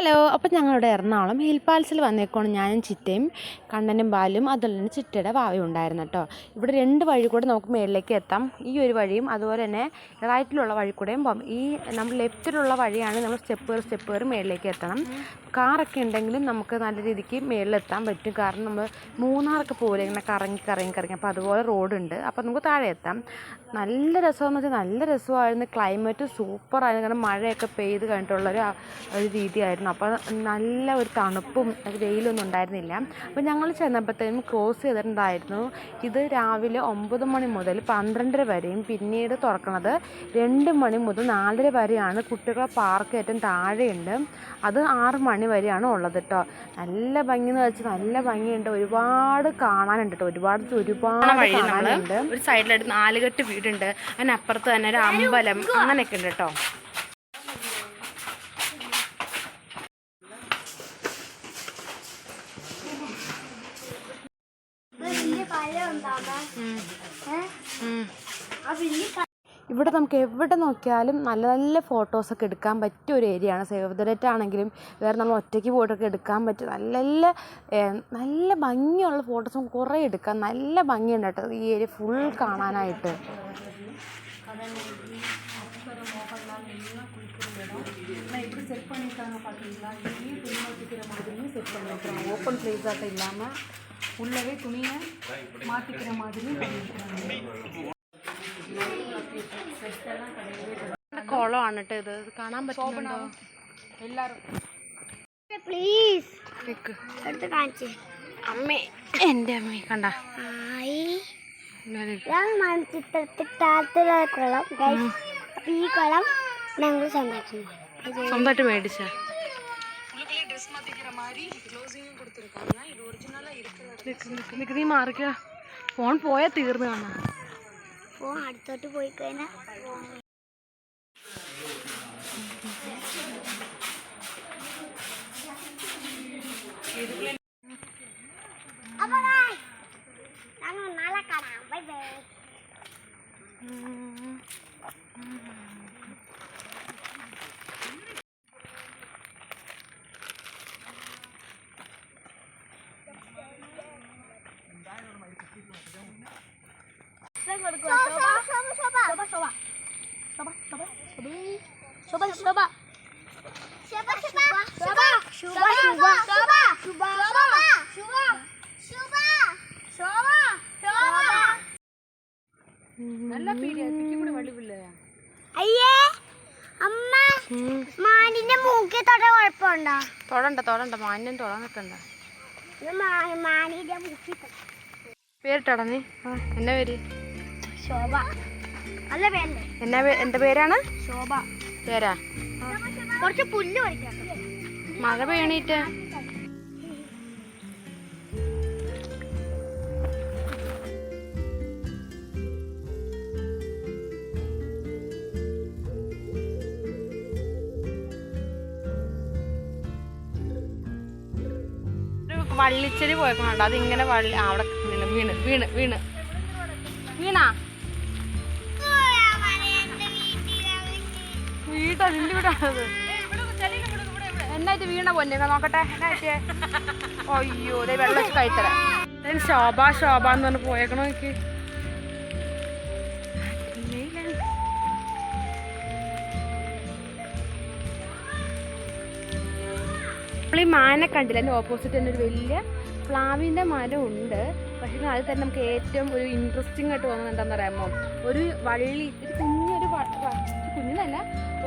Hello അപ്പം ഞങ്ങളുടെ Ernakulam hill പാലസിൽ വന്നേക്കാണ് ഞാനും ചിറ്റയും കണ്ണനും ബാലും അതുപോലെ തന്നെ ചിറ്റയുടെ വാവയും ഉണ്ടായിരുന്നു കേട്ടോ. ഇവിടെ രണ്ട് വഴി കൂടെ നമുക്ക് മേളിലേക്ക് എത്താം. ഈ ഒരു വഴിയും അതുപോലെ തന്നെ റൈറ്റിലുള്ള വഴി കൂടെയും പോകാം. ഈ നമ്മൾ ലെഫ്റ്റിലുള്ള വഴിയാണ് നമ്മൾ സ്റ്റെപ്പ് കയറി സ്റ്റെപ്പ് കയറി മേളിലേക്ക് എത്തണം. കാറൊക്കെ ഉണ്ടെങ്കിലും നമുക്ക് നല്ല രീതിക്ക് മേളിലെത്താൻ പറ്റും. കാരണം നമ്മൾ മൂന്നാറൊക്കെ പോലെ ഇങ്ങനെ കറങ്ങി കറങ്ങി കറങ്ങി. അപ്പോൾ അതുപോലെ റോഡുണ്ട്. അപ്പോൾ നമുക്ക് താഴെ എത്താം. നല്ല രസമെന്ന് വെച്ചാൽ നല്ല രസമായിരുന്നു. ക്ലൈമറ്റ് സൂപ്പറായിരുന്നു കാരണം മഴയൊക്കെ പെയ്ത് കഴിഞ്ഞിട്ടുള്ളൊരു ഒരു രീതിയായിരുന്നു. അപ്പോൾ നല്ല ഒരു തണുപ്പും വെയിലൊന്നും ഉണ്ടായിരുന്നില്ല. അപ്പോൾ ഞങ്ങൾ ചെന്നപ്പോഴത്തേനും ക്രോസ് ചെയ്തിട്ടുണ്ടായിരുന്നു. ഇത് രാവിലെ ഒമ്പത് മണി മുതൽ പന്ത്രണ്ടര വരെയും പിന്നീട് തുറക്കണത് രണ്ട് മണി മുതൽ നാലര വരെയാണ്. കുട്ടികളെ പാർക്ക് ഏറ്റവും താഴെയുണ്ട്. അത് ആറ് മണി വരെയാണ് ഉള്ളത് കേട്ടോ നല്ല ഭംഗി എന്ന് വെച്ചാൽ നല്ല ഭംഗിയുണ്ട്. ഒരുപാട് കാണാനുണ്ട് കേട്ടോ ഒരുപാട് ഒരുപാട് കാണാനുണ്ട്. ഒരു സൈഡിലായിട്ട് നാലുകെട്ട് വീടുണ്ട് അതിനപ്പുറത്ത് തന്നെ ഒരു അമ്പലം അങ്ങനെയൊക്കെ ഉണ്ട് കേട്ടോ. വലിയ പഴം ഉണ്ടാകാ ഇവിടെ നമുക്ക് എവിടെ നോക്കിയാലും നല്ല നല്ല ഫോട്ടോസൊക്കെ എടുക്കാൻ പറ്റിയ ഒരു ഏരിയ ആണ് സേവ് ദ ഡേറ്റ് ആണെങ്കിലും വേറെ നമ്മൾ ഒറ്റയ്ക്ക് പോയിട്ടൊക്കെ എടുക്കാൻ പറ്റും നല്ല നല്ല ഏഹ്, നല്ല ഭംഗിയുള്ള ഫോട്ടോസും കുറേ എടുക്കാം നല്ല ഭംഗിയുണ്ട് കേട്ടോ ഈ ഏരിയ ഫുൾ കാണാനായിട്ട് ஓப்பன் பிளேஸ் ஆட்டம் இல்லாமல் உள்ளவே துணியை மாற்றிக்கிற மாதிரி കുളമാണ് കേട്ടോ ഇത്. കാണാൻ പറ്റുന്നുണ്ടോ? എല്ലാരും പ്ലീസ് അമ്മേ. എന്റെ അമ്മ കണ്ട. ഈ കുളം ഞങ്ങൾ സ്വന്തമായിട്ട് മേടിച്ച നീ മാറിക്ക. ഫോൺ പോയാൽ തീർന്നു കാണാം. ഫോൺ അടുത്തോട്ട് പോയി കഴിഞ്ഞാൽ അപ്പൊ guys, ഞങ്ങൾ നാളെ കാണാം ബൈ ബൈ അയ്യേ അമ്മ മാനിന്റെ മൂക്കിൽ തൊട്ട കുഴപ്പമുണ്ടോ? തൊടണ്ട തൊടണ്ട. മാന്യം തൊടാൻ നിൽക്കണ്ട മാനിന്റെ മൂക്കിൽ പേരിട്ടോടാ നീ. ആ എന്നാ പേര്? ശോഭ. നല്ല പേരല്ലേ? എന്നാ എന്റെ പേരാണ്? ശോഭ. പേരാ കുറച്ച് പുല്ല് മഴ പെയ്യണീറ്റ്. ഒരു വള്ളിച്ചെടി പോയപ്പോഴുണ്ട് അതിങ്ങനെ വള്ളി അവിടെ വീണ് വീണ് വീണ്. വീണ്? വീട്ടാ നിന്റെ വീടാണത് എന്നായിട്ട് വീണ പൊന്നെ? നോക്കട്ടെ എന്നായിട്ട്? അയ്യോ ദേ വെള്ളം കഴിത്തരാം ശോഭ ശോഭ എന്ന് പറഞ്ഞ് പോയേക്കണോ എനിക്ക് നമ്മൾ ഈ മാനെ കണ്ടില്ല? എന്റെ ഓപ്പോസിറ്റ് തന്നെ ഒരു വലിയ പ്ലാവിന്റെ മരം ഉണ്ട്. പക്ഷേ അത് തന്നെ നമുക്ക് ഏറ്റവും ഒരു ഇൻട്രസ്റ്റിംഗ് ആയിട്ട് തോന്നുന്നത് എന്താണെന്ന് പറയാമോ ഒരു വള്ളി ഒരു കുഞ്ഞൊരു കുഞ്ഞിനല്ല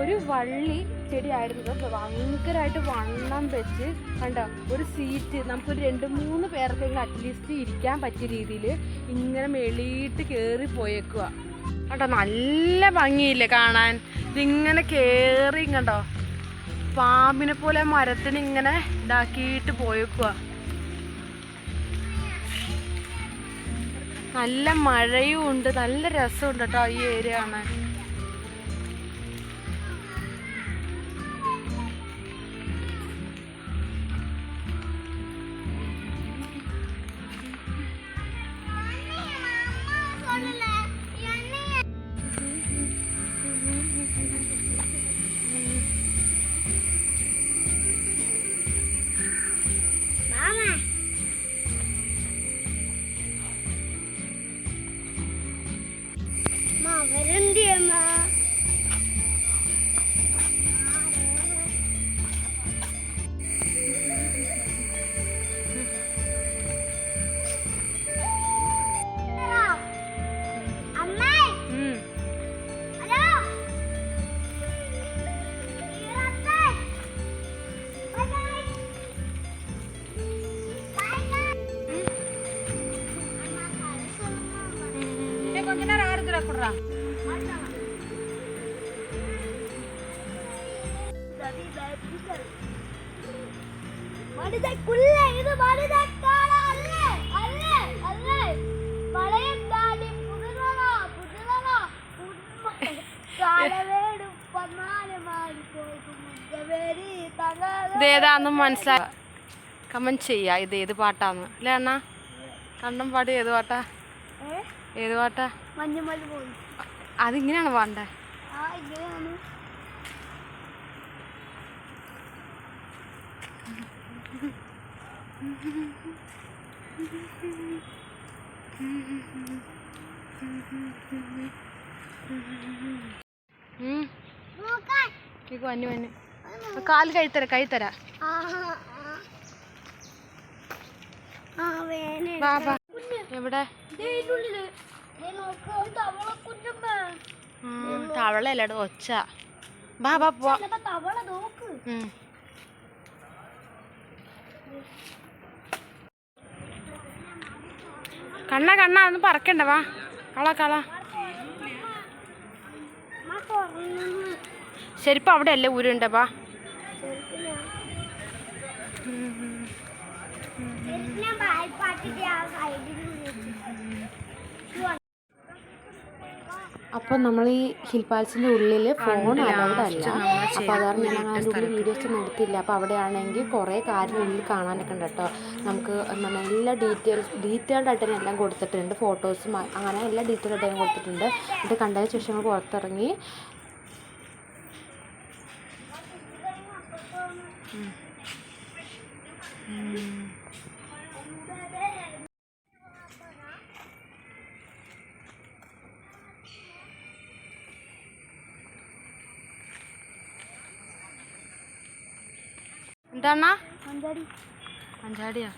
ഒരു വള്ളി ചെടിയായിരുന്നു ഇത് ഭയങ്കരമായിട്ട് വണ്ണം വെച്ച് കണ്ടോ ഒരു സീറ്റ് നമുക്കൊരു രണ്ട് മൂന്ന് പേർക്കെങ്കിലും അറ്റ്ലീസ്റ്റ് ഇരിക്കാൻ പറ്റിയ രീതിയിൽ ഇങ്ങനെ മെളിയിട്ട് കയറി പോയേക്കുക കണ്ടോ നല്ല ഭംഗിയില്ലേ കാണാൻ. ഇതിങ്ങനെ കയറി കണ്ടോ പാമ്പിനെ പോലെ മരത്തിന് ഇങ്ങനെ ഇതാക്കിയിട്ട് പോയേക്കുക നല്ല മഴയും ഉണ്ട് നല്ല രസമുണ്ട് കേട്ടോ ഈ ഏരിയ കാണാൻ. അല്ലേ വളയത്താടി പുതുതല പുതുതല കാലവേടും ഇതേതാന്നും മനസ്സിലാ കമന്റ് ചെയ്യാ ഇത് ഏത് പാട്ടാന്ന്. അല്ലേ അണ്ണാ? കണ്ണൻ പാടി ഏത് പാട്ടാ? ഏത് പാട്ടാ? അതിങ്ങനെയാണ് പാണ്ടേ വന്നു വന്നു. കാൽ കഴിത്തരാ കഴിത്തരാ ആ ആ വേനെ വാ വാ. എവിടെ? തവളയല്ലടോ ഒച്ച. വാ വാ പോവാ കണ്ണ കണ്ണ ഒന്ന് പറക്കണ്ട വാ. കള കള. ശരിപ്പം അവിടെ അല്ലേ ഊരുണ്ട അപ്പോൾ നമ്മൾ ഈ ഹിൽ പാലസിന്റെ ഉള്ളിൽ ഫോൺ അലൗഡ് അല്ല. അപ്പോൾ അതാണ് ഞാൻ അതിന്റെ ഉള്ളിൽ വീഡിയോസ് ഒന്നും എടുത്തില്ല. അപ്പോൾ അവിടെയാണെങ്കിൽ കുറേ കാര്യം ഉള്ളിൽ കാണാനൊക്കെ ഉണ്ട് കേട്ടോ നമുക്ക് എന്താണ് എല്ലാ ഡീറ്റെയിൽസ് ഡീറ്റെയിൽഡ് ആയിട്ട് തന്നെ എല്ലാം കൊടുത്തിട്ടുണ്ട്. ഫോട്ടോസും അങ്ങനെ എല്ലാ ഡീറ്റെയിൽഡ് ആയിട്ട് കൊടുത്തിട്ടുണ്ട്. ഇത് കണ്ടതിന് ശേഷം പുറത്തിറങ്ങി എന്താണ്ണാ അഞ്ചാടിയാ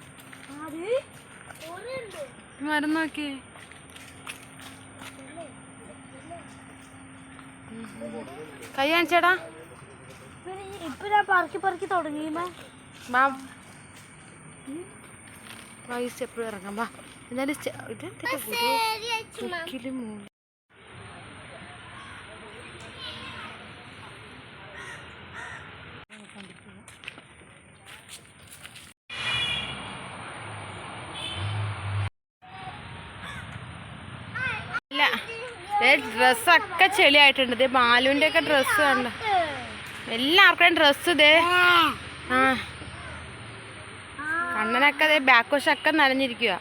മരം നോക്കി. കൈ കാണിച്ചേടാ. ഇപ്പൊ ഞാൻ പറക്കി പറക്കി വാ. വയസ്സ് എപ്പോഴും ഇറങ്ങാം. എന്നാലും ഇത് എന്തൊക്കെ ഇല്ല. ഡ്രസ്സൊക്കെ ചെളിയായിട്ടുണ്ട്. ഇതേ ബാലുവിന്റെ ഒക്കെ ഡ്രസ്സ് കണ്ട? എല്ലാവർക്കും ഡ്രസ്സ് ഇതേ ആ. കണ്ണനൊക്കെ ദേ ബാക്ക് വശമൊക്കെ നനഞ്ഞിരിക്കുക